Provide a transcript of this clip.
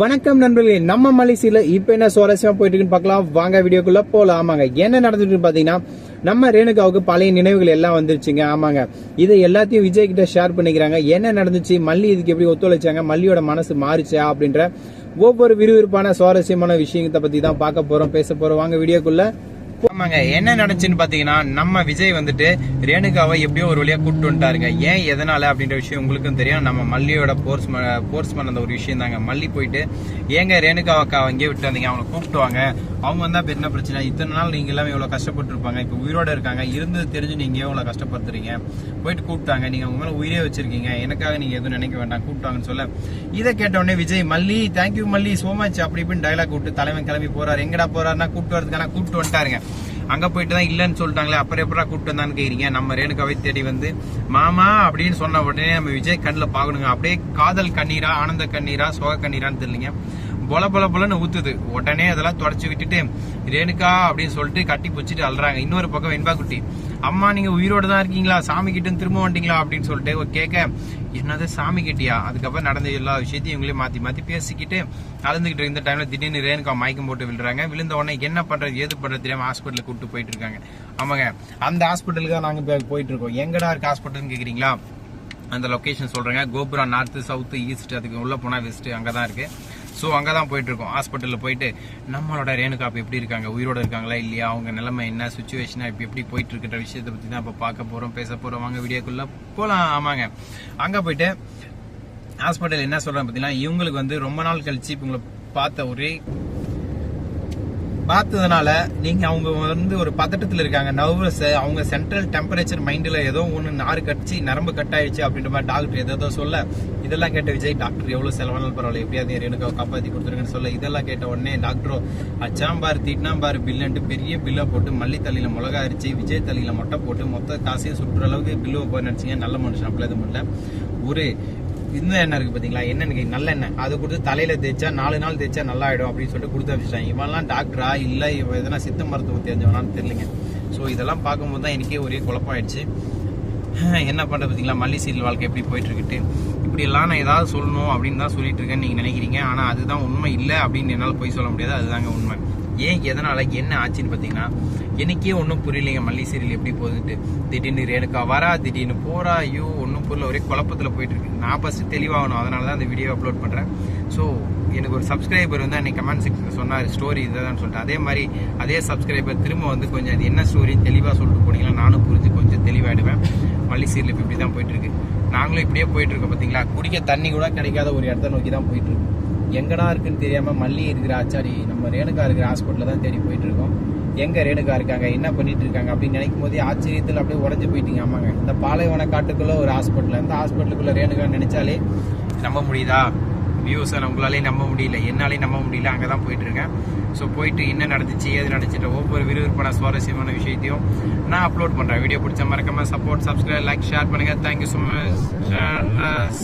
வணக்கம் நண்பர்களே நம்ம மலேசியில இப்ப என்ன சுவாரஸ்யமா போயிட்டு இருக்குன்னு பார்க்கலாம். வாங்க வீடியோக்குள்ள போலாம். ஆமாங்க என்ன நடந்துட்டு பாத்தீங்கன்னா நம்ம ரேணுகாவுக்கு பழைய நினைவுகள் எல்லாம் வந்துருச்சுங்க. ஆமாங்க இதை எல்லாத்தையும் விஜய் கிட்ட ஷேர் பண்ணிக்கிறாங்க. என்ன நடந்துச்சு? மல்லி இதுக்கு எப்படி ஒத்துழைச்சாங்க? மல்லியோட மனசு மாறுச்சா? அப்படின்ற ஒவ்வொரு விறுவிறுப்பான சுவாரஸ்யமான விஷயத்தை பத்தி தான் பார்க்க போறோம் பேச போறோம். வாங்க வீடியோக்குள்ள ஆமாங்க என்ன நடந்துச்சுன்னு பாத்தீங்கன்னா நம்ம விஜய் வந்துட்டு ரேணுகாவை எப்படியோ ஒரு வழியா கூப்பிட்டு வந்துட்டாருங்க. ஏன் எதனால அப்படின்ற விஷயம் உங்களுக்கும் தெரியும். நம்ம மல்லியோட போர்ஸ் போர்ஸ் பண்ண அந்த ஒரு விஷயம் தாங்க. மல்லி போயிட்டு ஏங்க ரேணுகாவக்கா அங்கேயே விட்டு வந்தீங்க அவங்களை கூப்பிட்டு வாங்க. அவங்க வந்தா இப்போ என்ன பிரச்சனை? இத்தனை நாள் நீங்க எல்லாமே இவ்வளவு கஷ்டப்பட்டு இருப்பாங்க இப்ப உயிரோட இருக்காங்க. இருந்தது தெரிஞ்சு நீங்க ஏன் இவ்வளவு கஷ்டப்படுத்துறீங்க? போயிட்டு கூப்பிட்டாங்க. நீங்க உங்க மேல உயிரே வச்சிருக்கீங்க. எனக்காக நீங்க எதுவும் நினைக்க வேண்டாம். கூப்பிட்டாங்கன்னு சொல்ல. இதை கேட்ட உடனே விஜய் மல்லி தேங்க்யூ மல்லி சோ மச் அப்படி இப்படின்னு டைலாக் விட்டு தலைவன் கிளம்பி போறாரு. எங்கடா போறாருன்னா கூப்பிட்டு வரதுக்கான கூப்பிட்டு வந்துட்டாருங்க. அங்க போயிட்டு தான் இல்லைன்னு சொல்லிட்டாங்களே அப்புறம் எப்படா கூப்பிட்டு வந்தான்னு கேக்குறீங்க? நம்ம ரேணுகாவை தேடி வந்து மாமா அப்படின்னு சொன்ன உடனே நம்ம விஜய் கண்ணில் பார்க்கணுங்க அப்படியே காதல் கண்ணீரா ஆனந்த கண்ணீரா சோக கண்ணீரான்னு தெரியலங்க. பொல பொல பொலன்னு ஊத்துது. உடனே அதெல்லாம் தொடச்சு விட்டுட்டு ரேணுக்கா அப்படின்னு சொல்லிட்டு கட்டி பிடிச்சிட்டு அல்றாங்க இன்னொரு பக்கம் வெண்பா குட்டி அம்மா நீங்க உயிரோடு தான் இருக்கீங்களா? சாமி கிட்ட திரும்ப வந்துட்டீங்களா அப்படின்னு சொல்லிட்டு கேட்க என்னது சாமி கிட்டியா? அதுக்கப்புறம் நடந்த எல்லா விஷயத்தையும் இவங்களே மாத்தி மாத்தி பேசிக்கிட்டு அழுந்துகிட்டு இருந்த டைம்ல திடீர்னு ரேணுகா மயக்கம் போட்டு விழுறாங்க. விழுந்த உடனே என்ன பண்றது ஏது பண்றது தெரியாம ஹாஸ்பிட்டலுக்கு கூட்டு போயிட்டு இருக்காங்க. ஆமாங்க அந்த ஹாஸ்பிட்டலுக்கு தான் நாங்க போயிட்டு இருக்கோம். எங்கடா இருக்கு ஹாஸ்பிட்டல்னு கேக்குறீங்களா? அந்த லொகேஷன் சொல்றேங்க. கோபுரம் நார்த்து சவுத்து ஈஸ்ட் அதுக்கு உள்ள போனா வெஸ்ட் அங்கதான் இருக்கு. ஸோ அங்கே தான் போயிட்டுருக்கோம். ஹாஸ்பிட்டலில் போயிட்டு நம்மளோட ரேணுகா இப்போ எப்படி இருக்காங்க? உயிரோட இருக்காங்களா? இல்லையா? அவங்க நிலைமை என்ன? சுச்சுவேஷனாக இப்போ எப்படி போயிட்டு இருக்கிற விஷயத்தை பற்றி தான் இப்போ பார்க்க போகிறோம் பேச போகிறோம் வாங்க வீடியோக்குள்ளே போகலாம் ஆமாங்க. அங்கே போயிட்டு ஹாஸ்பிட்டல் என்ன சொல்றேன் பார்த்தீங்கன்னா இவங்களுக்கு வந்து ரொம்ப நாள் கழிச்சு இவங்களை பார்த்த ஒரே பார்த்ததுனால நீங்க அவங்க வந்து ஒரு பதட்டத்தில் இருக்காங்க. நர்வஸ் அவங்க சென்ட்ரல் டெம்பரேச்சர் மைண்ட்ல ஏதோ ஒன்று நாறு கடிச்சு நரம்பு கட் ஆயிடுச்சு அப்படின்ற மாதிரி டாக்டர் ஏதோ சொல்ல இதெல்லாம் கேட்ட விஜய் டாக்டர் எவ்வளவு செலவானாலும் பரவாயில்ல எப்படியாவது எனக்கு காப்பாத்தி கொடுத்துருங்கன்னு சொல்ல இதெல்லாம் கேட்ட உடனே டாக்டரோ அச்சாம்பார் திட்னாம்பார் பில்லுன்ட்டு பெரிய பில்லை போட்டு மல்லி தள்ளியில மிளகா அரிச்சு விஜய் தள்ளியில மொட்டை போட்டு மொத்த காசையும் சுற்றுற அளவுக்கு பில்லு போய் நினைச்சீங்க நல்ல மனுஷன் அப்படிலாம் எதுவும் இல்லை. ஒரு இந்த எண்ணெய் இருக்கு பாத்தீங்களா எண்ணெய் நல்ல எண்ணெய். அதை கொடுத்து தலையில தேய்ச்சா நாலு நாள் தேய்ச்சா நல்லா ஆயிடும் அப்படின்னு சொல்லிட்டு கொடுத்து வச்சுட்டாங்க இவன்லாம் டாக்டரா இல்ல இவன் எதனா சித்த மருத்துவம் தெரிஞ்சவனான்னு தெரியலங்க. ஸோ இதெல்லாம் பார்க்கும்போது தான் எனக்கே ஒரே குழப்பம் ஆயிடுச்சு. என்ன பண்ணுறது பார்த்தீங்களா மல்லி சீரியல் வாழ்க்கை எப்படி போயிட்டு இப்படியெல்லாம் நான் ஏதாவது சொல்லணும் அப்படின்னு தான் சொல்லிட்டு இருக்கேன்னு நீங்கள் நினைக்கிறீங்க. ஆனால் அதுதான் உண்மை இல்லை அப்படின்னு என்னால் போய் சொல்ல முடியாது. அதுதாங்க உண்மை. ஏன் எதனால்? என்ன ஆச்சுன்னு பார்த்தீங்கன்னா எனக்கே ஒன்றும் புரியலைங்க. மல்லி சீரியல் எப்படி போகுதுட்டு திடீர்னு ரேணுக்கா வரா திடீர்னு போறா. ஐயோ ஒன்றும் புரியல. ஒரே குழப்பத்தில் போயிட்டுருக்கு நான் ஃபஸ்ட்டு தெளிவாகணும். அதனால தான் அந்த வீடியோ அப்லோட் பண்ணுறேன் ஸோ எனக்கு ஒரு சப்ஸ்கிரைபர் வந்து அன்னைக்கு கமெண்ட் செக்ஷன் சொன்னார். ஸ்டோரி இதுதான் சொல்லிட்டு. அதே மாதிரி அதே சப்ஸ்கிரைபர் திரும்ப வந்து கொஞ்சம் அது என்ன ஸ்டோரி தெளிவாக சொல்லிட்டு போனீங்கன்னா நானும் புரிஞ்சு கொஞ்சம் தெளிவாயிடுவேன். மல்லி சீரியல் இப்போ இப்படி தான் போயிட்டு இருக்கு நாங்களும் இப்படியே போயிட்டு இருக்கோம் பார்த்தீங்களா குடிக்க தண்ணி கூட கிடைக்காத ஒரு இடத்த நோக்கி தான் போயிட்டு இருக்கோம் எங்கடா இருக்குன்னு தெரியாம மல்லி இருக்கிற ஆச்சாரி நம்ம ரேணுகா இருக்கிற ஹாஸ்பிட்டலில் தான் தேடி போயிட்டு இருக்கோம் எங்க ரேணுகா இருக்காங்க? என்ன பண்ணிட்டு இருக்காங்க? அப்படின்னு நினைக்கும் போதே ஆச்சரியத்தில் அப்படியே உடஞ்சு போயிட்டீங்க ஆமாங்க. இந்த பாலைவன காட்டுக்குள்ள ஒரு ஹாஸ்பிட்டல் இந்த ஹாஸ்பிட்டலுக்குள்ள ரேணுகான்னு நினைச்சாலே நம்ப முடியுதா? வியூஸை உங்களாலே நம்ப முடியல. என்னாலே நம்ப முடியல. அங்கே தான் போயிட்டுருக்கேன். ஸோ போயிட்டு என்ன நடந்துச்சு ஏது நடந்துச்சு ஒவ்வொரு விறுவிறுப்பான சுவாரஸ்யமான விஷயத்தையும் நான் அப்லோட் பண்ணுறேன் வீடியோ பிடிச்ச மறக்காமல் சப்போர்ட் சப்ஸ்கிரைப் லைக் ஷேர் பண்ணுங்கள் தேங்க்யூ ஸோ மச்